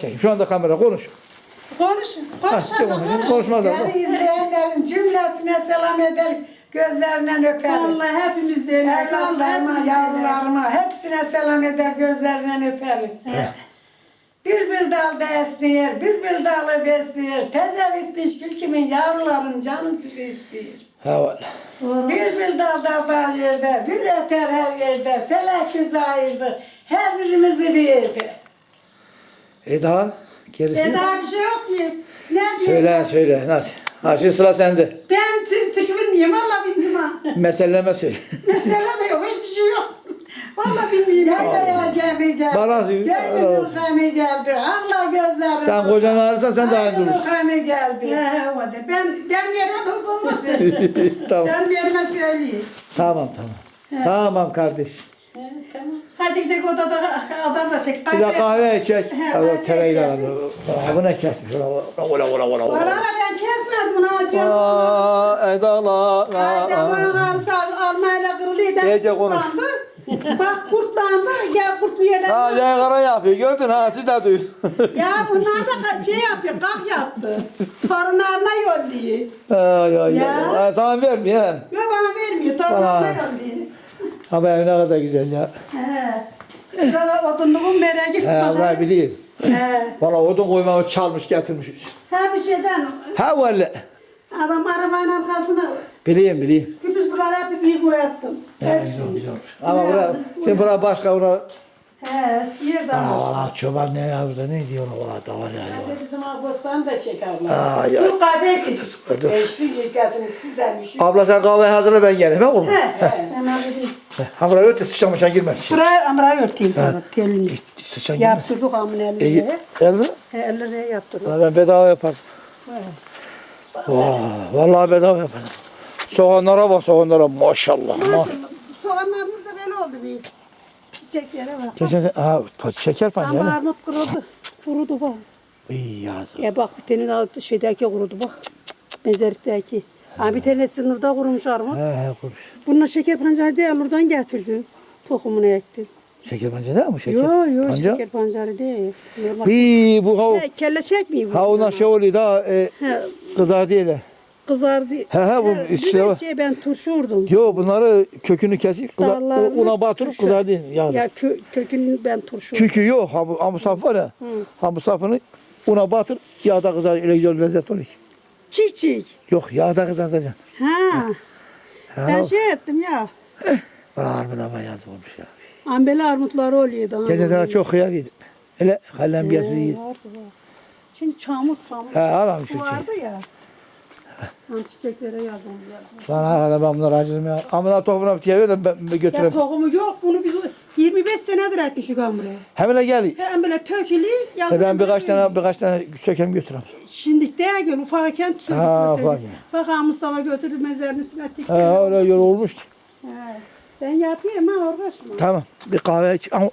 Çek, Şu anda kamera konuş. Konuş, Ha, konuş çek ama onu. konuş. Konuşmaz da. Yani izleyenlerin cümlesine selam eder, gözlerinden öperim. Vallahi hepimiz de öyle. Vallahi Evlatlarıma, yavrularıma hepsine selam eder, gözlerinden öperim. Bülbül dalda esniyor, bülbül dalı besliyor. Teze bitmiş gül kimin yavrularım canım sizi istiyor. Ha valla. Bülbül dalda dal yerde, gül öter her yerde. Felek bizi ayırdı, her birimizi birdi. Eda. Gerisi. E daha bir şey yok ki. Ne diyeyim? Söyle söyle. Hadi. Ha şimdi sıra sende. Ben tü- türkü bilmiyorum. Vallahi bilmiyorum ha. Meseleme söyle. Mesela da yok. Hiçbir şey yok. Vallahi bilmiyorum. Yaylaya gemi geldi. Bana- Gönlümün gemi geldi. Ağla gözlerim. Sen kocanı ararsan sen daha iyi durursun. gemi geldi. He, o da. Ben, ben yerime de sonunda söyleyeyim. tamam. ben yerime söyleyeyim. Tamam tamam. Tamam kardeş. Hadi gidelim odada adam da çek. Bir de kahve kahve tereyağı içersin. al. Bu ne kesmiş? Ola ola ola ola. Orada ben kesmedim bunu hocam. Aa, Edala. Aa. ağrısı almayla kırılıydı. İyice konuş. Bak kurtlandı. Gel kurtlu yerden. Ha yaygara yapıyor. Gördün ha siz de duyun. Ya bunlar da şey yapıyor, kalk yaptı. Torunlarına yolluyor. Ay ay Ya. ay. Sana vermiyor. Yok bana vermiyor, torunlarına yolluyor. Ama ev ne kadar güzel ya. He. Şurada odunluğun merak He Allah bileyim. He. Valla odun koymamı çalmış getirmiş. Her bir şeyden Ha valla. adam arabanın arkasına Bileyim bileyim. biz buralara bir büyük boyattım. Ya, Hepsini. Ama bura, şimdi bura başka bura. He, eski yerden. Valla çoban ne yazdı ne diyor valla da var ya. Bizim abostan da çekerler. Ay ay. Dur kahve içeceğim. Dur. Eşli geçkesiniz güzelmiş. Abla sen kahveyi hazırla ben geleyim ha oğlum. He, ben halledeyim. Ha buraya öte sıçan mışan girmez. Buraya amrayı örteyim sana, telini. Sıçan girmez. Yaptırdık amın İyi. elliye. Geldi. He, ellere yaptırdık. Ha, Ben bedava yaparım. Vah, vallahi bedava yaparım. Soğanlara bak soğanlara maşallah. Ma Maşallah. Soğanlarımız da böyle oldu bir. Çiçeklere bak. Geçen sene, ha şeker Ama pancarı. armut kurudu. Kurudu bak. İyi yazdı. Ya bak bir tane daha şeydeki kurudu bak. Mezarlıktaki. Ha bir tanesi nurda kurumuş armut. He he kurmuş. Bunlar şeker pancarı değil, nurdan getirdim. Tohumunu ektim. Şeker pancarı değil mi? Şeker. Yok yok Pancar. şeker pancarı değil. Normal. Bir bu hav, He, Kelle çekmiyor bu. havuna şey oluyor da e, He, kızar diyeler. Kızardı. He he bu işte şey ben turşu vurdum. Yo bunları kökünü kesip kızar, Dallarını una batırıp turşu. kızar diye yağda. Ya kö, kökünü ben turşu vurdum. Kükü yok. Hamu, hamu saf var ya. Hamu safını una batır yağda kızar. Öyle güzel lezzet oluyor ki. Çiğ çiğ. Yok yağda kızartacaksın. Ha. Ha, Ben şey ettim ya. Bana harbiden bayağı olmuş ya. Ambeli armutları oluyordu. Sene çok hıyar yedim. Hele hallem Ee, yedim. Şimdi çamur çamur. He alam şu vardı ya. Ben çiçeklere yazdım. yazdım. Bana hala ben bunları acıdım ya. Amına tohumuna bir ver de ben ben Ya götüreyim. tohumu yok bunu biz 25 senedir ekmişik hamure. Hemen gel. Hem böyle tökülü yazın. E ben birkaç tane birkaç tane sökem götüreyim. Şimdi değil gel ufakken söküp Ha, götürecek. ufakken. Bak ha Mustafa götürdü mezarın üstüne dikti. Öyle yol olmuş ki. He. Ben yapayım ha uğraşma. Tamam. Bir kahve iç. Ama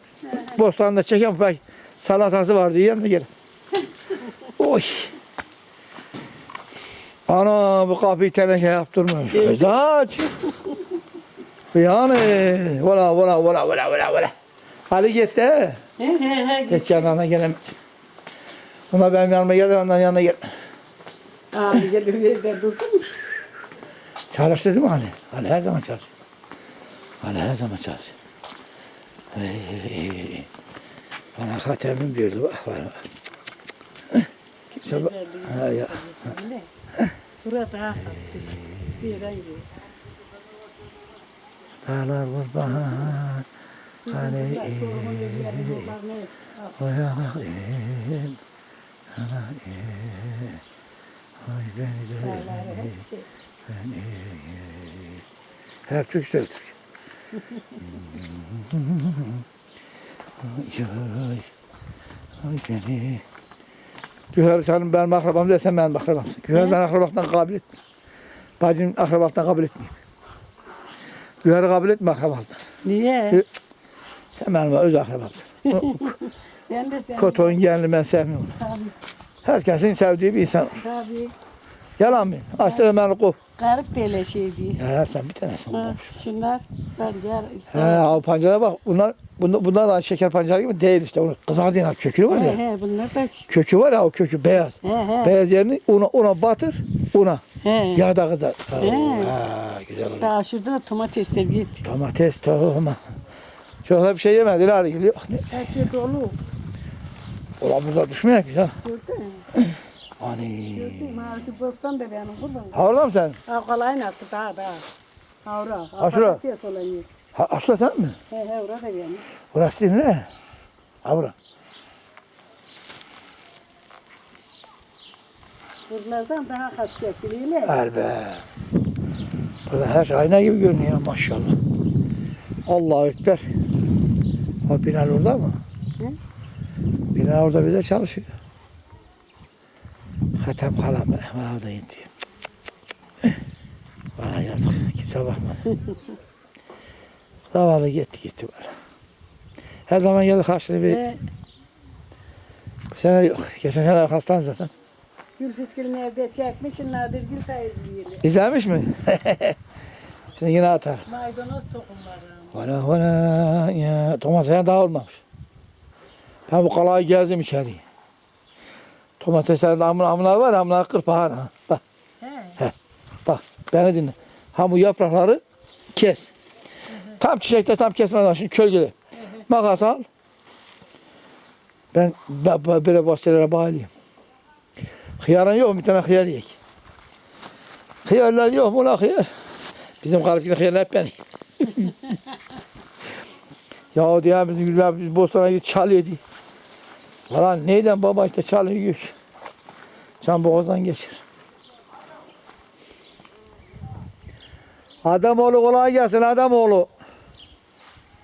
bostanda çekeyim bak. Salatası var diyeyim de gel. Oy. Ana bu kapıyı teneke yaptırmış. Kızaç. Yani. Valla valla valla valla valla valla. Hadi git de. He he he. Geç yanına gelem. Ona benim yanıma gel, ondan yanına gel. Abi gelip ben durdum. Çalış dedim mi Ali? Ali her zaman çalış. Ali her zaman çalış. Ey. Bana haterim diyordu bak. Bak. Kimse bak. Ha, ya. Burada bir gidiyor. Dağlar kurban. Hani uyanayım. Ana Ay beni de beni. Her Türk Türk. Ay ay. Ay beni. Güher senin benim akrabam desem benim akrabamsın. Güher ben akrabaktan kabul etmiyorum. Bacım akrabaktan kabul etmiyorum. Güher'i kabul etme akrabaktan. Niye? Sen benim öz akrabamsın. Ben de sen. Kotoğun gelini ben sevmiyorum. Tabii. Herkesin sevdiği bir insan. Tabii. Yalan mı? Açtı beni kov. Garip de öyle şey değil. Ya sen bir tanesin. Ha, şunlar bence He, o pancara bak. Bunlar, bunlar, bunlar da şeker pancarı gibi değil işte. Onun kızardığın kökü var He ya. he bunlar da Kökü var ya o kökü beyaz. he he. Beyaz yerini una, una batır. Una. he. Yağda kızar. He. Ha, güzel olur. Daha şurada da domatesler git. Domates, tohuma. Çok da bir şey yemediler. Hadi geliyor. Her şey dolu. Ulan burada düşmüyor ki ya. Gördün mü? Hani. Gördün mü? Ha, şu bostan kurban. Havla mı sen? Ha kolayını attı daha daha. Havra. Ha, şura. patates olan yer. Ha, asla sen mi? He he orada da benim. Burası değil ne? Havra. Bunlardan daha kaç şekliyle. Elbe. Burada her şey ayna gibi görünüyor maşallah. Allahu Ekber. O Binal orada mı? Hı? Binal orada bize çalışıyor. Hatem kalam bana orada indi. Bana yazık. Kimse bakmadı. Zavallı gitti gitti böyle. Her zaman geldi karşılığı bir He. bu sene yok. Geçen sene hastan zaten. Gül fiskilini evde çekmiş. Nadir gül feyizliyle. İzlemiş mi? Şimdi yine atar. Maydanoz tohumları. Valla valla ya domatesler daha olmamış. Ben bu kalayı gezdim içeri. Domateslerin amına amına var amına kırpağın ha. Bak He. bak beni dinle. Ha bu yaprakları kes. Tam çiçekte tam kesmeden şimdi kölgede. Makas al. Ben, ben, ben böyle bahçelere bağlayayım. Hıyarın yok mu? Bir tane hıyar yiyek. Hıyarlar yok mu la hıyar? Bizim kalbine hıyarlar hep benim. ya diye bizim Gülben biz Bostan'a git çalıyordu. Lan neyden baba işte çalıyor yük. Can boğazdan geçir. Adamoğlu kolay gelsin Adamoğlu.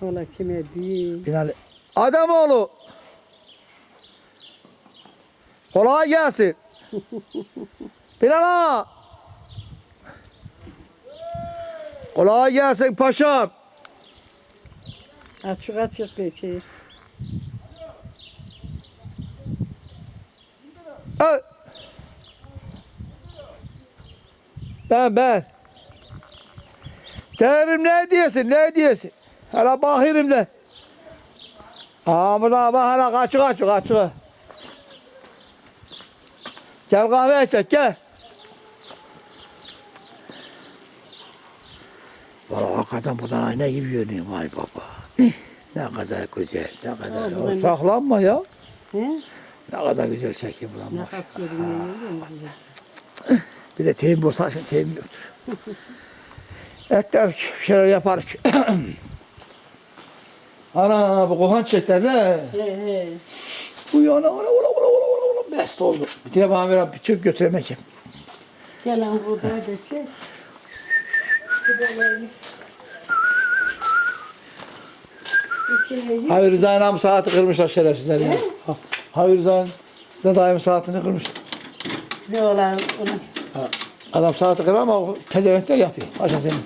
Ola kime değil. Binali. Adamoğlu. Kolay gelsin. Bilal ağa. Kolay gelsin paşam. Açık açık peki. Ö- Ben ben. Derim ne diyesin ne diyesin. Hala bakırım de. Aa burada bak hala kaçı kaçı kaçı. Gel kahve içek gel. Valla hakikaten buradan ayna gibi görünüyor vay baba. Ne kadar güzel, ne kadar. Aa, da ne? Saklanma ya. He? Ne kadar güzel çekim bulan var. Nefes görünüyor. Bir de teyim olsa şimdi teyim yoktur. Etler bir şeyler yaparız. Ana bu kohan çiçekler ne? Bu yana ana ola ola ola ola ola mest oldu. Bir tane bana ver bir çöp götüremek yap. Gelen buğday da çek. Hayır Rıza'nın am saati kırmışlar şerefsizler Hayır Rıza'nın da daim saatini kırmış. ne olan onu. Adam saati kırar ama o pezevenkler yapıyor. Aşağı senin.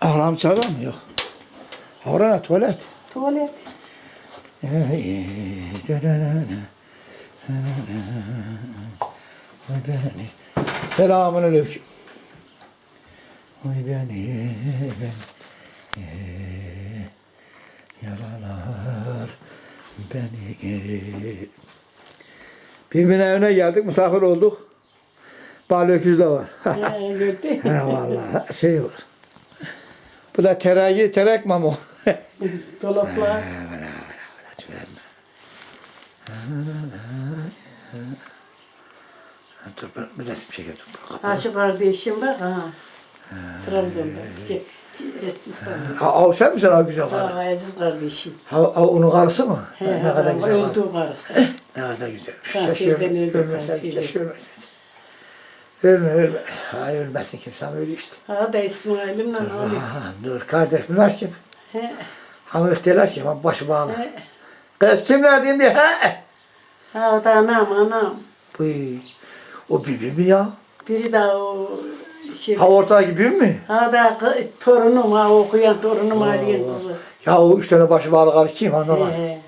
Ahram çağıran mı? Yok. Ahram tuvalet. Tuvalet. Selamun aleyküm. Oy beni, beni, yaralar beni. Birbirine evine geldik, misafir olduk. Bal öküz de var. He vallahi şey var. Bu da teregi, terek mamu. Dolaplar. Dur ben bir resim çekeyim. Dur, Ha şu kardeşim bak ha. Trabzon'da. Şey, İstanbul. Ha, sen misin abi güzel karı? Ha, Aziz kardeşim. Ha, ha, onun karısı mı? He, ne kadar güzel öldü karısı. Ne kadar güzel. Keşke ölmesen, keşke ölmesen. Ölme, ölme. Ha, ölmesin kimse ama öyle işte. Ha da İsmail'imle ne oluyor? Ha, dur kardeş bunlar kim? He, Ha mühteler kim? Ha, başı bağlı. he. Kız kimler diyeyim diye. He. Ha da anam anam. Bu, o bibi mi ya? Biri de o şey. Ha ortadaki bibi mi? Ha da kı- torunum ha okuyan torunum Ali'nin kızı. Ya o üç tane başı bağlı karı kim? Ha, normal. He.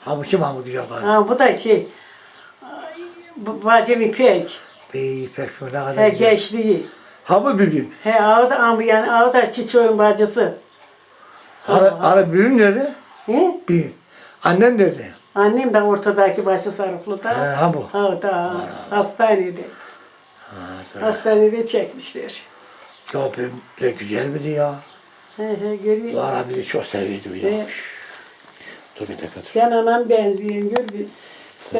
Ha bu kim ha bu güzel karı? Ha bu da şey. Bacım İpek. Bey İpek şu ne kadar He güzel. gençliği. Ha bu bübüm. He ağda ama yani ağda çiçeğin bacısı. Ara, ara bübüm nerede? He? Bübüm. Annen nerede? Annem de ortadaki başı sarıklıda. He, ha bu. Ağda hastanede. Hastanede çekmişler. Ya bübüm ne güzel miydi ya? He he görüyor. Valla bizi çok seviyordu ya. He. Dur bir dakika dur. Sen anan benziyorsun gör biz.